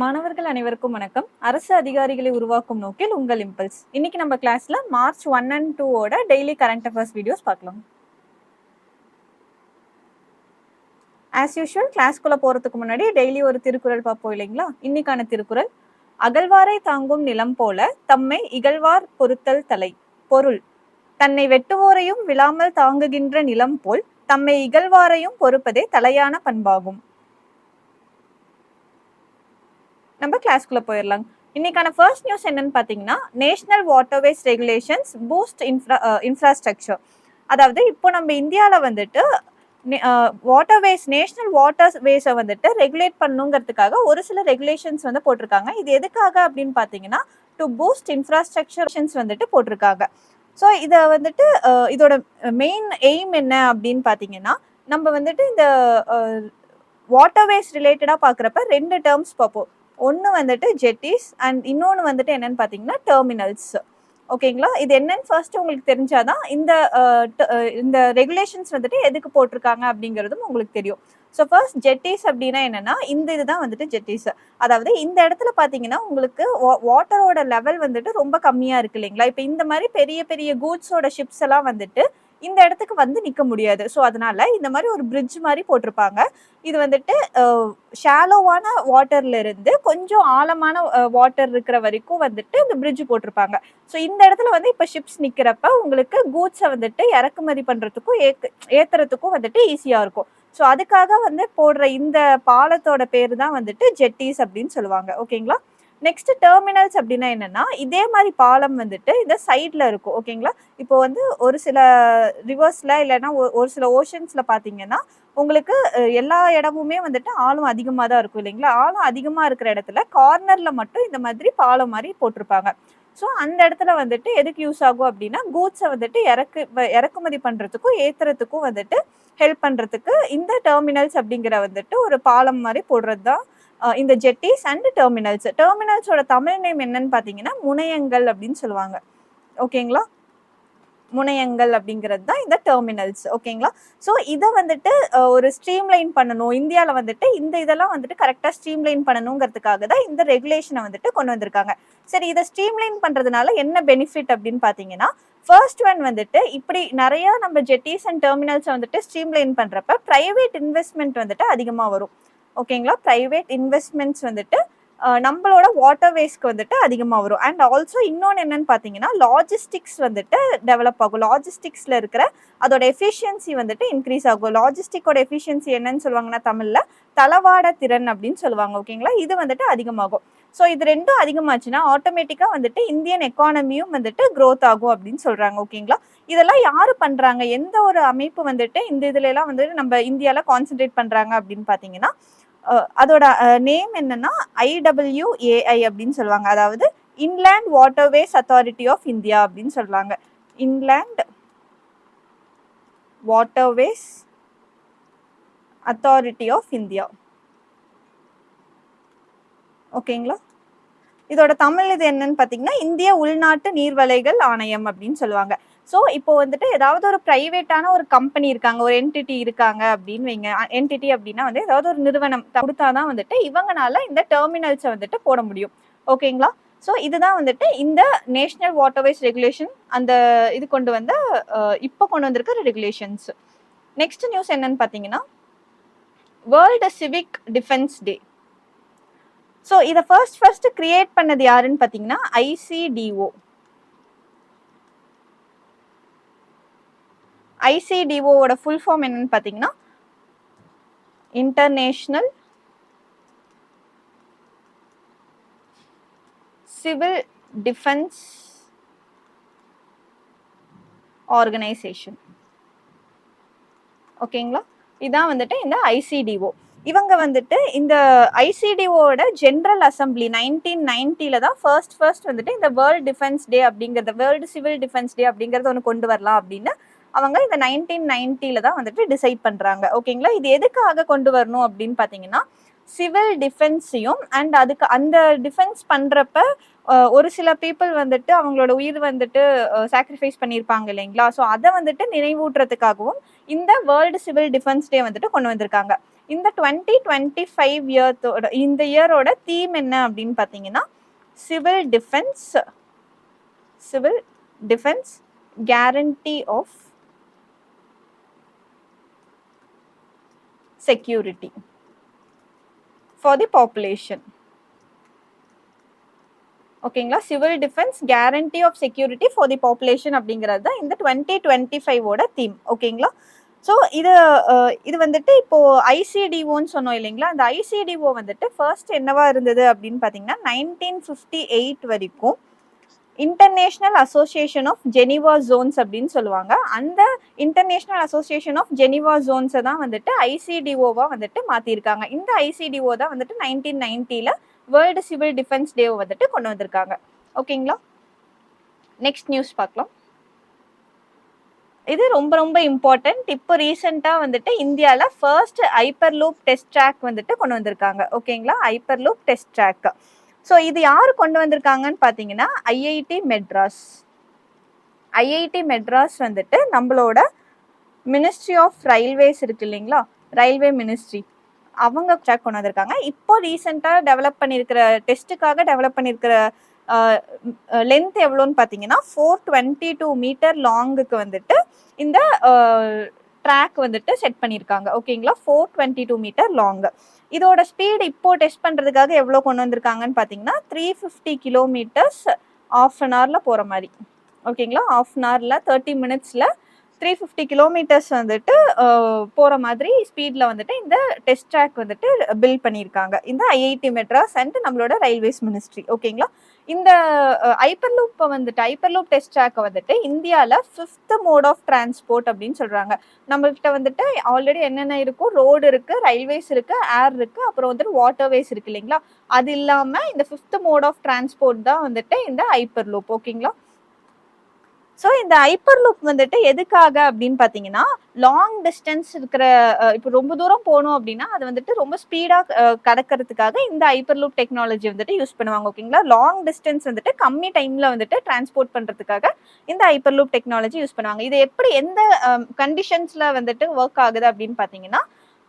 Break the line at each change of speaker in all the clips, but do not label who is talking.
மாணவர்கள் அனைவருக்கும் வணக்கம். அரசு அதிகாரிகளை உருவாக்கும் நோக்கில் உங்கள் இம்பல்ஸ் இன்னைக்கு நம்ம கிளாஸ்ல மார்ச் ஒன் அண்ட் டூவோட டெய்லி கரண்ட் அஃபேர்ஸ் வீடியோஸ் பார்க்கலாம். ஆஸ் யூஷுவல் கிளாஸ்க்குள்ள போறதுக்கு முன்னாடி டெய்லி ஒரு திருக்குறள் பார்ப்போம் இல்லைங்களா? இன்னைக்கான திருக்குறள் அகழ்வாரை தாங்கும் நிலம் போல தம்மை இகழ்வார் பொருத்தல் தலை. பொருள் தன்னை வெட்டுவோரையும் விழாமல் தாங்குகின்ற நிலம் போல் தம்மை இகழ்வாரையும் பொறுப்பதே தலையான பண்பாகும். நம்ம கிளாஸ்க்குள்ளே போயிடலாம் இன்னைக்கான ஃபர்ஸ்ட் நியூஸ் என்னன்னு பார்த்தீங்கன்னா national waterways regulations boost infra infrastructure அதாவது இப்போ நம்ம இந்தியாவில் வந்துட்டு வாட்டர்வேஸ் நேஷ்னல் வாட்டர் வேஸை வந்துட்டு ரெகுலேட் பண்ணுங்கிறதுக்காக ஒரு சில ரெகுலேஷன்ஸ் வந்து போட்டிருக்காங்க. இது எதுக்காக அப்படின்னு பார்த்தீங்கன்னா டு பூஸ்ட் இன்ஃப்ராஸ்ட்ரக்சர்ஷன்ஸ் வந்துட்டு போட்டிருக்காங்க. ஸோ இதை வந்துட்டு இதோட மெயின் எய்ம் என்ன அப்படின்னு பார்த்தீங்கன்னா நம்ம வந்துட்டு இந்த வாட்டர்வேஸ் ரிலேட்டடாக பார்க்குறப்ப ரெண்டு டேர்ம்ஸ் பார்ப்போம். ஒன்று வந்துட்டு ஜெட்டிஸ் அண்ட் இன்னொன்று வந்துட்டு என்னென்னு பார்த்தீங்கன்னா டெர்மினல்ஸ் ஓகேங்களா இது என்னன்னு ஃபர்ஸ்ட் உங்களுக்கு தெரிஞ்சாதான் இந்த இந்த ரெகுலேஷன்ஸ் வந்துட்டு எதுக்கு போட்டிருக்காங்க அப்படிங்கிறதும் உங்களுக்கு தெரியும். ஸோ ஃபர்ஸ்ட் ஜெட்டிஸ் அப்படின்னா என்னன்னா இந்த இதுதான் வந்துட்டு ஜெட்டிஸ் அதாவது இந்த இடத்துல பார்த்தீங்கன்னா உங்களுக்கு வாட்டரோட லெவல் வந்துட்டு ரொம்ப கம்மியாக இருக்கு இல்லைங்களா? இப்போ இந்த மாதிரி பெரிய பெரிய கூட்ஸோட ஷிப்ஸ் எல்லாம் வந்துட்டு இந்த இடத்துக்கு வந்து நிற்க முடியாது. ஸோ அதனால இந்த மாதிரி ஒரு பிரிட்ஜ் மாதிரி போட்டிருப்பாங்க. இது வந்துட்டு ஷாலோவான வாட்டர்ல இருந்து கொஞ்சம் ஆழமான வாட்டர் இருக்கிற வரைக்கும் வந்துட்டு இந்த பிரிட்ஜ் போட்டிருப்பாங்க. ஸோ இந்த இடத்துல வந்து இப்போ ஷிப்ஸ் நிற்கிறப்ப உங்களுக்கு கூட்ஸை வந்துட்டு இறக்குமதி பண்ணுறதுக்கும் ஏத்து ஏற்றுறதுக்கும் வந்துட்டு ஈஸியாக இருக்கும். ஸோ அதுக்காக வந்து போடுற இந்த பாலத்தோட பேர் தான் வந்துட்டு ஜெட்டிஸ் அப்படின்னு சொல்லுவாங்க. ஓகேங்களா நெக்ஸ்ட் டெர்மினல்ஸ் அப்படின்னா என்னன்னா இதே மாதிரி பாலம் வந்துட்டு இந்த சைட்ல இருக்கும் ஓகேங்களா இப்போ வந்து ஒரு சில ரிவர்ஸ்ல இல்லைன்னா ஒரு சில ஓஷன்ஸ்ல பாத்தீங்கன்னா உங்களுக்கு எல்லா இடமுமே வந்துட்டு ஆழம் அதிகமாக தான் இருக்கும் இல்லைங்களா? ஆழம் அதிகமாக இருக்கிற இடத்துல கார்னரில் மட்டும் இந்த மாதிரி பாலம் மாதிரி போட்டிருப்பாங்க. ஸோ அந்த இடத்துல வந்துட்டு எதுக்கு யூஸ் ஆகும் அப்படின்னா கூட்ஸை வந்துட்டு இறக்கு இறக்குமதி பண்ணுறதுக்கும் ஏற்றுறதுக்கும் வந்துட்டு ஹெல்ப் பண்ணுறதுக்கு இந்த டெர்மினல்ஸ் அப்படிங்கிற வந்துட்டு ஒரு பாலம் மாதிரி போடுறது தான் இந்த ஜெட்டிஸ் அண்ட் டெர்மினல்ஸ் டெர்மினல்ஸோட தமிழ் நேம் என்னன்னு பார்த்தீங்கன்னா முனையங்கள் அப்படின்னு சொல்லுவாங்க. ஓகேங்களா? முனையங்கள் அப்படிங்கிறது தான் இந்த டெர்மினல்ஸ் ஓகேங்களா? ஸோ இதை வந்துட்டு ஒரு ஸ்ட்ரீம்லைன் பண்ணணும். இந்தியாவில் வந்துட்டு இந்த இதெல்லாம் வந்துட்டு கரெக்டாக ஸ்ட்ரீம்லைன் பண்ணணுங்கிறதுக்காக தான் இந்த ரெகுலேஷனை வந்துட்டு கொண்டு வந்திருக்காங்க. சரி இதை ஸ்ட்ரீம்லைன் பண்ணுறதுனால என்ன பெனிஃபிட் அப்படின்னு பார்த்தீங்கன்னா ஃபர்ஸ்ட் ஒன் வந்துட்டு இப்படி நிறைய நம்ம ஜெட்டிஸ் அண்ட் டெர்மினல்ஸை வந்துட்டு ஸ்ட்ரீம்லைன் பண்ணுறப்ப ப்ரைவேட் இன்வெஸ்ட்மெண்ட் வந்துட்டு அதிகமாக வரும். ஓகேங்களா? ப்ரைவேட் இன்வெஸ்ட்மெண்ட்ஸ் வந்துட்டு நம்மளோட வாட்டர்வேஸ்க்கு வந்துட்டு அதிகமாக வரும். அண்ட் ஆல்சோ இன்னொன்று என்னன்னு பார்த்தீங்கன்னா லாஜிஸ்டிக்ஸ் வந்துட்டு டெவலப் ஆகும். லாஜிஸ்டிக்ஸில் இருக்கிற அதோட எஃபிஷியன்சி வந்துட்டு இன்க்ரீஸ் ஆகும். லாஜிஸ்டிக்கோட எஃபிஷியன்சி என்னன்னு சொல்லுவாங்கன்னா தமிழில் தளவாட திறன் அப்படின்னு சொல்லுவாங்க. ஓகேங்களா? இது வந்துட்டு அதிகமாகும். ஸோ இது ரெண்டும் அதிகமாச்சுன்னா ஆட்டோமேட்டிக்காக வந்துட்டு இந்தியன் எக்கானமியும் வந்துட்டு க்ரோத் ஆகும் அப்படின்னு சொல்கிறாங்க ஓகேங்களா? இதெல்லாம் யார் பண்ணுறாங்க எந்த ஒரு அமைப்பு வந்துட்டு இந்த இதுலலாம் வந்துட்டு நம்ம இந்தியாவில் கான்சென்ட்ரேட் பண்ணுறாங்க அப்படின்னு பார்த்தீங்கன்னா அதோட நேம் என்னன்னா ஐடபிள்யூஏஐ அப்படின்னு சொல்லுவாங்க. அதாவது inland waterways authority of India அப்படின்னு சொல்றாங்க. Inland waterways authority of India ஓகேங்களா இதோட தமிழ் இது என்னன்னு பார்த்தீங்கன்னா இந்திய உள்நாட்டு நீர்வலைகள் ஆணையம் அப்படின்னு சொல்லுவாங்க. ஸோ இப்போ வந்துட்டு ஏதாவது ஒரு ப்ரைவேட்டான ஒரு கம்பெனி இருக்காங்க ஒரு என்டிட்டி இருக்காங்க அப்படின்னு வைங்க. என்டிட்டி அப்படின்னா வந்து ஏதாவது ஒரு நிறுவனம் கொடுத்தாதான் வந்துட்டு இவங்கனால இந்த டெர்மினல்ஸை வந்துட்டு போட முடியும். ஓகேங்களா ஸோ இதுதான் வந்துட்டு இந்த நேஷனல் வாட்டர்வேஸ் ரெகுலேஷன் அந்த இது கொண்டு வந்த இப்போ கொண்டு வந்திருக்கிற ரெகுலேஷன்ஸ் நெக்ஸ்ட் நியூஸ் என்னன்னு பார்த்தீங்கன்னா world civic defence day so இதை ஃபர்ஸ்ட் ஃபர்ஸ்ட் கிரியேட் பண்ணது யாருன்னு பார்த்தீங்கன்னா ஐசிடிஓ ஐசிடிஓவோட ஃபுல் ஃபார்ம் என்னன்னு பார்த்தீங்கன்னா இன்டர்நேஷ்னல் சிவில் டிஃபென்ஸ் ஆர்கனைசேஷன் ஓகேங்களா இதான் வந்துட்டு இந்த ஐசிடிஓ இவங்க வந்துட்டு இந்த ஐசிடிஓட ஜென்ரல் அசம்பிளி நைன்டீன் நைன்ட்டில தான் ஃபர்ஸ்ட் ஃபர்ஸ்ட் வந்துட்டு இந்த வேர்ல்டு டிஃபென்ஸ் டே அப்படிங்கிறத வேர்ல்டு சிவில் டிஃபென்ஸ் டே அப்படிங்கிறத ஒன்று கொண்டு வரலாம் அப்படின்னு அவங்க இந்த நைன்டீன் நைன்ட்டில தான் வந்துட்டு டிசைட் பண்றாங்க. ஓகேங்களா இது எதுக்காக கொண்டு வரணும் அப்படின்னு பார்த்தீங்கன்னா சிவில் டிஃபென்ஸையும் அண்ட் அதுக்கு அந்த டிஃபென்ஸ் பண்ணுறப்ப ஒரு சில பீப்புள் வந்துட்டு அவங்களோட உயிர் வந்துட்டு சாக்ரிஃபைஸ் பண்ணியிருப்பாங்க இல்லைங்களா? ஸோ அதை வந்துட்டு நினைவூட்டுறதுக்காகவும் இந்த வேர்ல்டு சிவில் டிஃபென்ஸ் டே வந்துட்டு கொண்டு வந்திருக்காங்க. இந்த டுவெண்ட்டி டுவெண்ட்டி ஃபைவ் இயர்த்தோட இந்த இயரோட தீம் என்ன அப்படின்னு பார்த்தீங்கன்னா civil defence civil defence guarantee of security for the population. ஓகேங்களா civil defence guarantee of security for the population அப்படிங்கிறது தான் இந்த டுவெண்ட்டி டுவெண்ட்டி ஃபைவோட தீம் ஓகேங்களா ஸோ இது இது வந்துட்டு இப்போது ஐசிடிஓன்னு சொன்னோம் இல்லைங்களா? அந்த ஐசிடிஓ வந்துட்டு ஃபர்ஸ்ட் என்னவா இருந்தது அப்படின்னு பார்த்தீங்கன்னா நைன்டீன் ஃபிஃப்டி எயிட் வரைக்கும் international association of Geneva zones அப்படின்னு சொல்லுவாங்க. அந்த இன்டர்நேஷ்னல் அசோசியேஷன் ஆஃப் ஜெனிவா ஜோன்ஸை தான் வந்துட்டு ஐசிடிஓவாக வந்துட்டு மாற்றிருக்காங்க இந்த ஐசிடிஓ தான் வந்துட்டு நைன்டீன் நைன்ட்டியில் வேர்ல்டு சிவில் டிஃபென்ஸ் டேவை வந்துட்டு கொண்டு வந்திருக்காங்க. ஓகேங்களா? நெக்ஸ்ட் நியூஸ் பார்க்கலாம். இது ரொம்ப ரொம்ப இம்பார்ட்டன்ட் இப்போ ரீசெண்டாக வந்துட்டு இந்தியாவில் first hyperloop test track வந்துட்டு கொண்டு வந்திருக்காங்க. ஓகேங்களா? Hyperloop test track so இது யார் கொண்டு வந்திருக்காங்கன்னு பார்த்தீங்கன்னா ஐஐடி மெட்ராஸ் ஐஐடி மெட்ராஸ் வந்துட்டு நம்மளோட மினிஸ்ட்ரி ஆஃப் ரயில்வேஸ் இருக்கு இல்லைங்களா? ரயில்வே மினிஸ்ட்ரி அவங்க ட்ராக் கொண்டு வந்திருக்காங்க. இப்போ ரீசெண்டாக டெவலப் பண்ணியிருக்கிற டெஸ்ட்டுக்காக டெவலப் பண்ணியிருக்கிற லென்த் எவ்வளோன்னு பார்த்தீங்கன்னா ஃபோர் டுவெண்ட்டி டூ மீட்டர் லாங்குக்கு வந்துட்டு இந்த ட்ராக் வந்துட்டு செட் பண்ணியிருக்காங்க. ஓகேங்களா four twenty two metre long இதோட ஸ்பீடு இப்போ டெஸ்ட் பண்ணுறதுக்காக எவ்வளோ கொண்டு வந்திருக்காங்கன்னு பார்த்தீங்கன்னா three fifty kilometres of an ஹவரில் போகிற மாதிரி. ஓகேங்களா ஆஃப் அன் ஹவரில் தேர்ட்டி மினிட்ஸில் த்ரீ ஃபிஃப்டி கிலோமீட்டர்ஸ் வந்துட்டு போகிற மாதிரி ஸ்பீடில் வந்துட்டு இந்த டெஸ்ட் ட்ராக் வந்துட்டு பில்ட் பண்ணியிருக்காங்க. இந்த ஐஐடி மெட்ராஸ் அண்ட் நம்மளோட ரயில்வேஸ் மினிஸ்ட்ரி ஓகேங்களா இந்த ஐப்பர்லூப்பை வந்துட்டு ஐப்பர்லூப் டெஸ்ட் ட்ராக்கை வந்துட்டு இந்தியாவில் ஃபிஃப்த் மோட் ஆஃப் டிரான்ஸ்போர்ட் அப்படின்னு சொல்கிறாங்க நம்மள்கிட்ட வந்துட்டு ஆல்ரெடி என்னென்ன இருக்கும் ரோடு இருக்குது ரயில்வேஸ் இருக்குது ஏர் இருக்குது அப்புறம் வந்துட்டு வாட்டர்வேஸ் இருக்கு இல்லைங்களா? அது இல்லாமல் இந்த ஃபிஃப்த் மோட் ஆஃப் டிரான்ஸ்போர்ட் தான் வந்துட்டு இந்த ஐப்பர்லூப் ஓகேங்களா ஸோ இந்த ஹைப்பர் லூப் வந்துட்டு எதுக்காக அப்படின்னு பார்த்தீங்கன்னா லாங் டிஸ்டன்ஸ் இருக்கிற இப்போ ரொம்ப தூரம் போகணும் அப்படின்னா அது வந்துட்டு ரொம்ப ஸ்பீடாக கடக்கிறதுக்காக இந்த ஹைப்பர் லூப் டெக்னாலஜி வந்துட்டு யூஸ் பண்ணுவாங்க ஓகேங்களா லாங் டிஸ்டன்ஸ் வந்துட்டு கம்மி டைமில் வந்துட்டு டிரான்ஸ்போர்ட் பண்ணுறதுக்காக இந்த ஹைப்பர் லூப் டெக்னாலஜி யூஸ் பண்ணுவாங்க. இது எப்படி எந்த கண்டிஷன்ஸில் வந்துட்டு ஒர்க் ஆகுது அப்படின்னு பார்த்தீங்கன்னா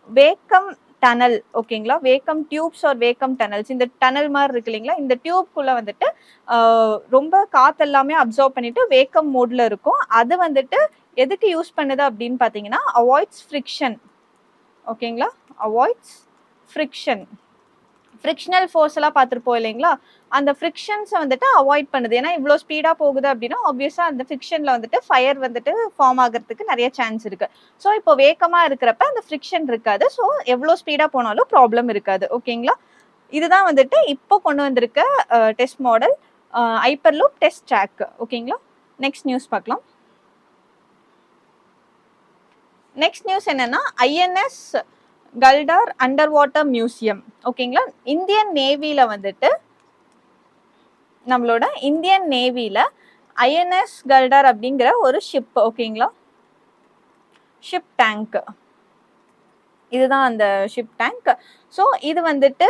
வேக்கம் டனல் ஓகேங்களா? Vacuum tubes or vacuum tunnels. இந்த டனல் மாதிரி இருக்கு இல்லைங்களா? இந்த டியூப்குள்ளே வந்துட்டு ரொம்ப காற்று எல்லாமே அப்சர்வ் பண்ணிட்டு வேக்கம் மோடில் இருக்கும். அது வந்துட்டு எதுக்கு யூஸ் பண்ணுது அப்படின்னு பார்த்தீங்கன்னா அவாய்ட்ஸ் ஃப்ரிக்ஷன் ஓகேங்களா? அவாய்ட்ஸ் ஃப்ரிக்ஷன் ஃப்ரிக்ஷனல் ஃபோர்ஸ் எல்லாம் பார்த்துருப்போம் இல்லைங்களா? அந்த ஃப்ரிக்ஷன்ஸை வந்துட்டு அவாய்ட் பண்ணுது. ஏன்னா இவ்வளோ ஸ்பீடாக போகுது அப்படின்னா ஆப்வியஸாக அந்த ஃப்ரிக்ஷனில் வந்துட்டு ஃபயர் வந்துட்டு ஃபார்ம் ஆகிறதுக்கு நிறைய சான்ஸ் இருக்குது ஸோ இப்போ வேகமாக இருக்கிறப்ப அந்த ஃப்ரிக்ஷன் இருக்காது. ஸோ எவ்வளோ ஸ்பீடாக போனாலும் ப்ராப்ளம் இருக்காது. ஓகேங்களா? இதுதான் வந்துட்டு இப்போ கொண்டு வந்திருக்க test model hyperloop test track ஓகேங்களா? நெக்ஸ்ட் நியூஸ் பார்க்கலாம். நெக்ஸ்ட் நியூஸ் என்னன்னா INS Guldar under water museum ஓகேங்களா இந்தியன் நேவியில் வந்துட்டு நம்மளோட இந்தியன் நேவியில் ஐஎன்எஸ் கல்டார் அப்படிங்கிற ஒரு ஷிப் ஓகேங்களா ஷிப் டேங்க் இதுதான் அந்த ஷிப் டேங்க் ஸோ இது வந்துட்டு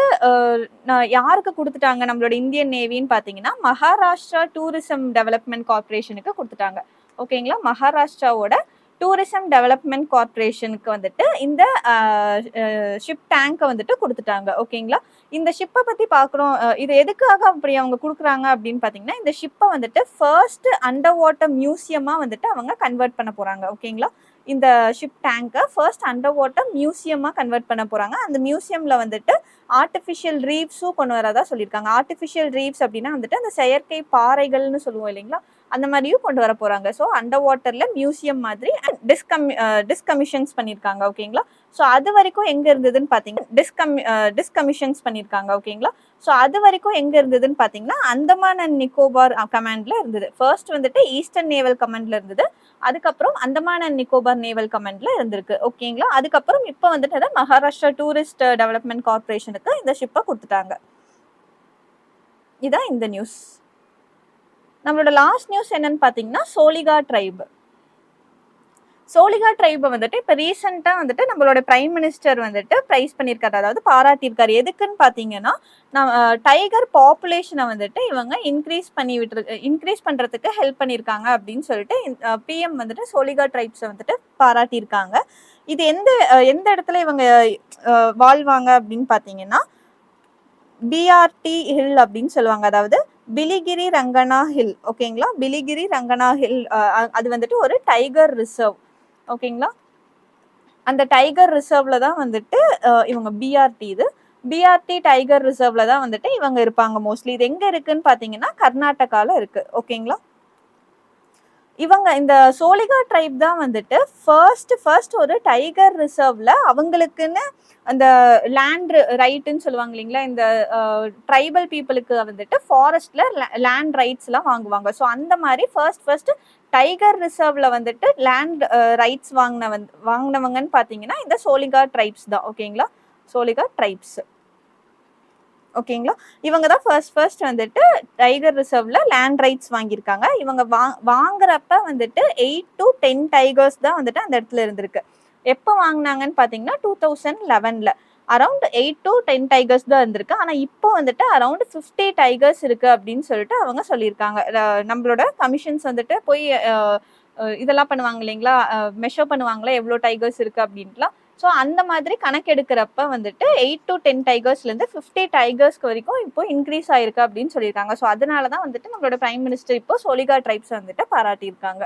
நான் யாருக்கு கொடுத்துட்டாங்க? நம்மளோட இந்தியன் நேவின்னு பார்த்தீங்கன்னா மகாராஷ்டிரா டூரிசம் டெவலப்மெண்ட் கார்ப்பரேஷனுக்கு கொடுத்துட்டாங்க. ஓகேங்களா மகாராஷ்டிராவோட டூரிசம் டெவலப்மெண்ட் கார்ப்பரேஷனுக்கு வந்துட்டு இந்த ஷிப் டேங்கை வந்துட்டு கொடுத்துட்டாங்க. ஓகேங்களா இந்த ஷிப்பை பற்றி பார்க்குறோம். இது எதுக்காக அப்படி அவங்க கொடுக்குறாங்க அப்படின்னு பார்த்தீங்கன்னா இந்த ஷிப்பை வந்துட்டு ஃபர்ஸ்ட் அண்டர் வாட்டர் மியூசியமாக வந்துட்டு அவங்க கன்வெர்ட் பண்ண போகிறாங்க ஓகேங்களா இந்த ஷிப் டேங்கை ஃபர்ஸ்ட் அண்டர் வாட்டர் மியூசியமாக கன்வெர்ட் பண்ண போகிறாங்க அந்த மியூசியமில் வந்துட்டு ஆர்டிஃபிஷியல் ரீவ்ஸும் கொண்டு வரதா சொல்லியிருக்காங்க. ஆர்டிஃபிஷியல் ரீவ்ஸ் அப்படின்னா வந்துட்டு அந்த செயற்கை பாறைகள்னு சொல்லுவோம் இல்லைங்களா? அந்த மாதிரியும் கொண்டு வர போகிறாங்க ஸோ அண்டர் வாட்டரில் மியூசியம் மாதிரி டிஸ்கம் டிஸ்கமிஷன்ஸ் பண்ணியிருக்காங்க ஓகேங்களா ஸோ அது வரைக்கும் எங்கே இருந்ததுன்னு பார்த்தீங்கன்னா டிஸ்கமி டிஸ்கமிஷன்ஸ் பண்ணியிருக்காங்க ஓகேங்களா ஸோ அது வரைக்கும் எங்கே இருந்ததுன்னு பார்த்தீங்கன்னா அந்தமான் அண்ட் நிக்கோபார் கமாண்டில் இருந்தது. ஃபர்ஸ்ட் வந்துட்டு ஈஸ்டர்ன் நேவல் கமாண்டில் இருந்தது. அதுக்கப்புறம் அந்தமான் அண்ட் நிக்கோபார் நேவல் கமாண்ட்ல இருந்திருக்கு ஓகேங்களா அதுக்கப்புறம் இப்போ வந்துட்டு அதை மகாராஷ்டிரா டூரிஸ்ட் டெவலப்மெண்ட் கார்ப்பரேஷனுக்கு இந்த ஷிப்பை கொடுத்துட்டாங்க. இதான் இந்த நியூஸ் நம்மளோட லாஸ்ட் நியூஸ் என்னன்னு பார்த்தீங்கன்னா சோலிகா ட்ரைப் சோலிகா ட்ரைபை வந்துட்டு இப்போ ரீசெண்டாக வந்துட்டு நம்மளோட பிரைம் மினிஸ்டர் வந்துட்டு ப்ரைஸ் பண்ணியிருக்காரு. அதாவது பாராட்டியிருக்காரு. எதுக்குன்னு பார்த்தீங்கன்னா நம்ம டைகர் பாப்புலேஷனை வந்துட்டு இவங்க இன்க்ரீஸ் பண்ணி விட்டு இன்க்ரீஸ் பண்ணுறதுக்கு ஹெல்ப் பண்ணியிருக்காங்க அப்படின்னு சொல்லிட்டு பிஎம் வந்துட்டு சோலிகா ட்ரைப்ஸை வந்துட்டு பாராட்டியிருக்காங்க. இது எந்த எந்த இடத்துல இவங்க வாழ்வாங்க அப்படின்னு பார்த்தீங்கன்னா பிஆர்டி ஹில் அப்படின்னு சொல்லுவாங்க. அதாவது பிலிகிரி ரங்கனா ஹில் ஓகேங்களா? பிலிகிரி ரங்கனா ஹில் அது வந்துட்டு ஒரு டைகர் ரிசர்வ் ஓகேங்களா? அந்த டைகர் ரிசர்வ்ல தான் வந்துட்டு இவங்க பிஆர்டி இது. பிஆர்டி டைகர் ரிசர்வ்ல தான் வந்துட்டு இவங்க இருப்பாங்க மோஸ்ட்லி. இது எங்க இருக்குன்னு பாத்தீங்கன்னா கர்நாடகால இருக்கு ஓகேங்களா? இவங்க இந்த சோலிகா ட்ரைப் தான் வந்துட்டு ஃபர்ஸ்ட் ஃபர்ஸ்ட் ஒரு டைகர் ரிசர்வ்ல அவங்களுக்குன்னு அந்த லேண்ட் ரைட்டுன்னு சொல்லுவாங்க இல்லைங்களா? இந்த ட்ரைபல் பீப்புளுக்கு வந்துட்டு ஃபாரஸ்ட்ல லேண்ட் ரைட்ஸ்லாம் வாங்குவாங்க. ஸோ அந்த மாதிரி ஃபர்ஸ்ட் ஃபர்ஸ்ட் டைகர் ரிசர்வ்ல வந்துட்டு லேண்ட் ரைட்ஸ் வாங்கின வந்து வாங்கினவங்கன்னு பார்த்தீங்கன்னா இந்த சோலிகா ட்ரைப்ஸ் தான். ஓகேங்களா சோலிகா ட்ரைப்ஸ் ஓகேங்களா? இவங்க தான் ஃபர்ஸ்ட் ஃபர்ஸ்ட் வந்துட்டு டைகர் ரிசர்வ்ல லேண்ட் ரைட்ஸ் வாங்கியிருக்காங்க. இவங்க வா வாங்குறப்ப வந்துட்டு எயிட் டு டென் டைகர்ஸ் தான் வந்துட்டு அந்த இடத்துல இருந்திருக்கு. எப்போ வாங்கினாங்கன்னு பார்த்தீங்கன்னா டூ தௌசண்ட் லெவனில் around eight to ten tigers தான் இருந்திருக்கு. ஆனால் இப்போ வந்துட்டு அரௌண்ட் ஃபிஃப்டி டைகர்ஸ் இருக்குது அப்படின்னு சொல்லிட்டு அவங்க சொல்லியிருக்காங்க. நம்மளோட கமிஷன்ஸ் வந்துட்டு போய் இதெல்லாம் பண்ணுவாங்க இல்லைங்களா? மெஷர் பண்ணுவாங்களா? எவ்வளோ டைகர்ஸ் இருக்குது அப்படின்ட்டுலாம். ஸோ அந்த மாதிரி கணக்கெடுக்கிறப்ப வந்துட்டு எயிட் டு டென் டைகர்ஸ்லேருந்து ஃபிஃப்டி டைகர்ஸ்க்கு வரைக்கும் இப்போ இன்க்ரீஸ் ஆயிருக்கு அப்படின்னு சொல்லியிருக்காங்க. ஸோ அதனால தான் வந்துட்டு நம்மளோட பிரைம் மினிஸ்டர் இப்போ சோலிகா ட்ரைப்ஸ் வந்துட்டு பாராட்டியிருக்காங்க.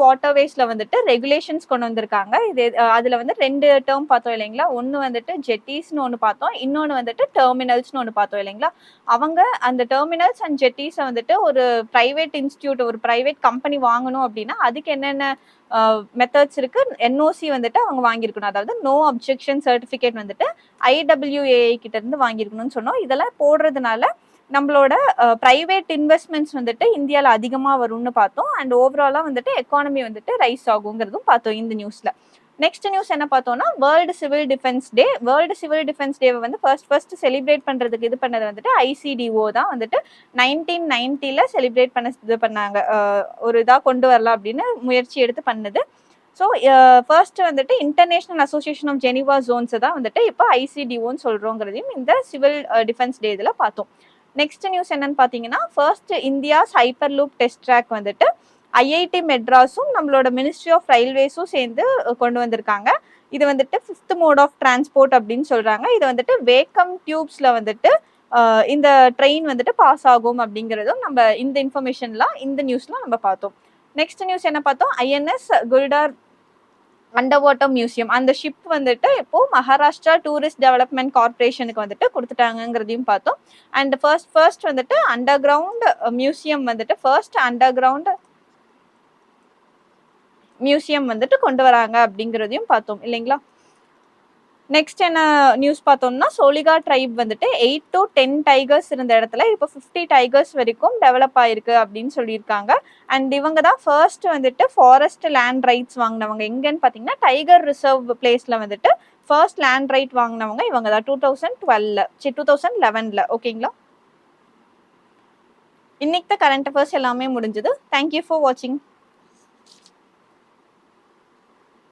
வாட்டர்வேஸ்ல வந்துட்டு ரெகுலேஷன்ஸ் கொண்டு வந்திருக்காங்க. இது அதுல வந்து ரெண்டு டேர்ம் பார்த்தோம் இல்லைங்களா? ஒன்று வந்துட்டு ஜெட்டிஸ்னு ஒன்று பார்த்தோம். இன்னொன்று வந்துட்டு டெர்மினல்ஸ்னு ஒன்று பார்த்தோம் இல்லைங்களா? அவங்க அந்த டெர்மினல்ஸ் அண்ட் ஜெட்டிஸை வந்துட்டு ஒரு பிரைவேட் இன்ஸ்டியூட் ஒரு பிரைவேட் கம்பெனி வாங்கணும் அப்படின்னா அதுக்கு என்னென்ன மெத்தட்ஸ் இருக்கு? என்ஓசி வந்துட்டு அவங்க வாங்கியிருக்கணும். அதாவது நோ அப்ஜெக்ஷன் சர்டிஃபிகேட் வந்துட்டு ஐடபிள்யூஏஐ கிட்ட இருந்து வாங்கியிருக்கணும்னு சொன்னோம். இதெல்லாம் போடுறதுனால நம்மளோட ப்ரைவேட் இன்வெஸ்ட்மெண்ட்ஸ் வந்துட்டு இந்தியாவில் அதிகமாக வரும்னு பார்த்தோம். அண்ட் ஓவராலாக வந்துட்டு எக்கானமி வந்துட்டு ரைஸ் ஆகுங்கிறதும் பார்த்தோம் இந்த நியூஸில் நெக்ஸ்ட் நியூஸ் என்ன பார்த்தோம்னா world civil defence day world civil defence டேவை வந்து ஃபர்ஸ்ட் ஃபர்ஸ்ட் செலிப்ரேட் பண்ணுறதுக்கு இது பண்ணது வந்துட்டு ஐசிடிஓ தான் வந்துட்டு நைன்டீன் நைன்ட்டியில் செலிப்ரேட் பண்ண இது பண்ணாங்க. ஒரு இதாக கொண்டு வரலாம் அப்படின்னு முயற்சி எடுத்து பண்ணுது. ஸோ ஃபர்ஸ்ட் வந்துட்டு இன்டர்நேஷனல் அசோசியேஷன் ஆஃப் ஜெனிவா ஜோன்ஸை தான் வந்துட்டு இப்போ ஐசிடிஓன்னு சொல்கிறோங்கிறதையும் இந்த சிவில் டிஃபென்ஸ் டே இதில் பார்த்தோம். நெக்ஸ்ட் நியூஸ் என்னன்னு பார்த்தீங்கன்னா first India's hyperloop test track வந்துட்டு ஐஐடி மெட்ராஸும் நம்மளோட மினிஸ்ட்ரி ஆஃப் ரயில்வேஸும் சேர்ந்து கொண்டு வந்திருக்காங்க. இது வந்துட்டு ஃபிஃப்த் மோட் ஆஃப் டிரான்ஸ்போர்ட் அப்படின்னு சொல்றாங்க. இது வந்துட்டு வேக்கம் டியூப்ஸ்ல வந்துட்டு இந்த ட்ரெயின் வந்துட்டு பாஸ் ஆகும் அப்படிங்கிறதும் நம்ம இந்த இன்ஃபர்மேஷன்லாம் இந்த நியூஸ்லாம் நம்ம பார்த்தோம். நெக்ஸ்ட் நியூஸ் என்ன பார்த்தோம்? INS Guldar under water museum அந்த ஷிப் வந்துட்டு இப்போ மகாராஷ்டிரா டூரிஸ்ட் டெவலப்மெண்ட் கார்பரேஷனுக்கு வந்துட்டு கொடுத்துட்டாங்கங்கிறதையும் பார்த்தோம். அண்ட் ஃபர்ஸ்ட் ஃபர்ஸ்ட் வந்துட்டு அண்டர் கிரவுண்ட் மியூசியம் வந்துட்டு ஃபர்ஸ்ட் அண்டர் கிரவுண்ட் மியூசியம் வந்துட்டு கொண்டு வராங்க அப்படிங்கிறதையும் பார்த்தோம். இல்லைங்களா? நெக்ஸ்ட் என்ன நியூஸ் பார்த்தோம்னா சோலிகா ட்ரைப் வந்துட்டு எயிட் டு டென் டைகர்ஸ் இருந்த இடத்துல இப்போ ஃபிஃப்டி டைகர்ஸ் வரைக்கும் டெவலப் ஆயிருக்கு அப்படின்னு சொல்லியிருக்காங்க. அண்ட் இவங்க தான் ஃபர்ஸ்ட் வந்துட்டு ஃபாரஸ்ட் லேண்ட் ரைட்ஸ் வாங்கினவங்க. எங்கன்னு பார்த்தீங்கன்னா டைகர் ரிசர்வ் பிளேஸில் வந்துட்டு ஃபர்ஸ்ட் லேண்ட் ரைட் வாங்கினவங்க இவங்க தான் டூ தௌசண்ட் டுவெல்ல சி டூ தௌசண்ட் லெவனில் ஓகேங்களா இன்னைக்கு தான் கரண்ட் அஃபேர்ஸ் எல்லாமே முடிஞ்சது. தேங்க்யூ ஃபார் வாட்சிங்